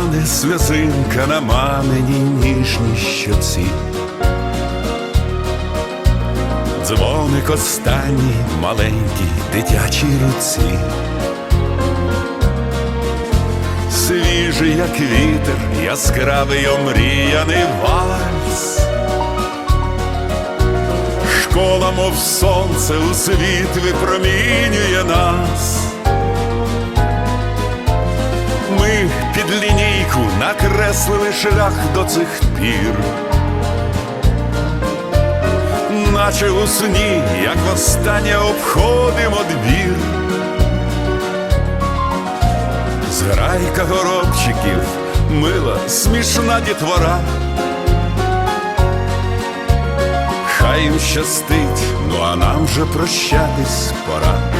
Тумане сльозинка на маминій ніжній щоці. Дзвоник останній маленькій дитячій руці. Свіжий, як вітер, яскравий омріяний вальс. Школа, мов сонце, у світ випромінює нас. Ми під лінійку накреслили шлях до цих пір. Наче у сні, як востаннє обходимо двір. Зграйка горобчиків, мила, смішна дітвора. Хай їм щастить, ну а нам вже прощатись пора.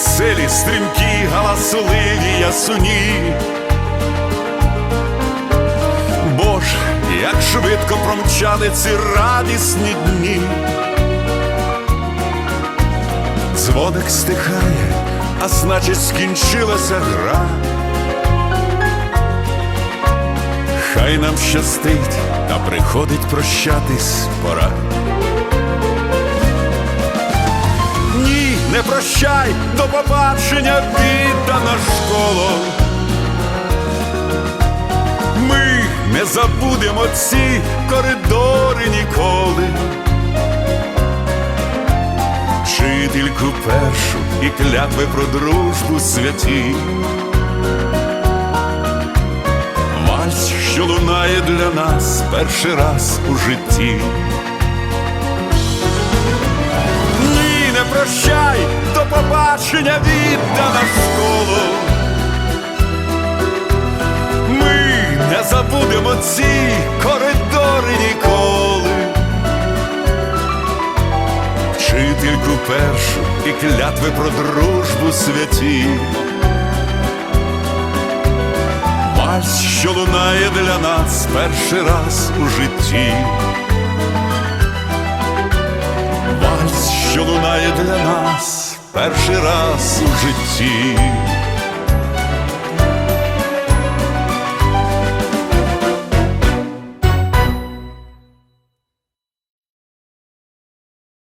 веселі, стрімкі, галасливі ясуні. Боже, як швидко промчали ці радісні дні. Дзвоник стихає, а значить скінчилася гра. Хай нам щастить, та приходить прощатись пора. Не прощай, до побачення віддана школо. Ми не забудемо ці коридори ніколи. Вчительку першу і клятви про дружбу святі. Вальс, що лунає для нас перший раз у житті. Ні, не прощай, до віддана школу. Ми не забудемо ці коридори ніколи. Вчительку першу і клятви про дружбу святі. Вальс, що лунає для нас перший раз у житті. Вальс, що лунає перший раз у житті.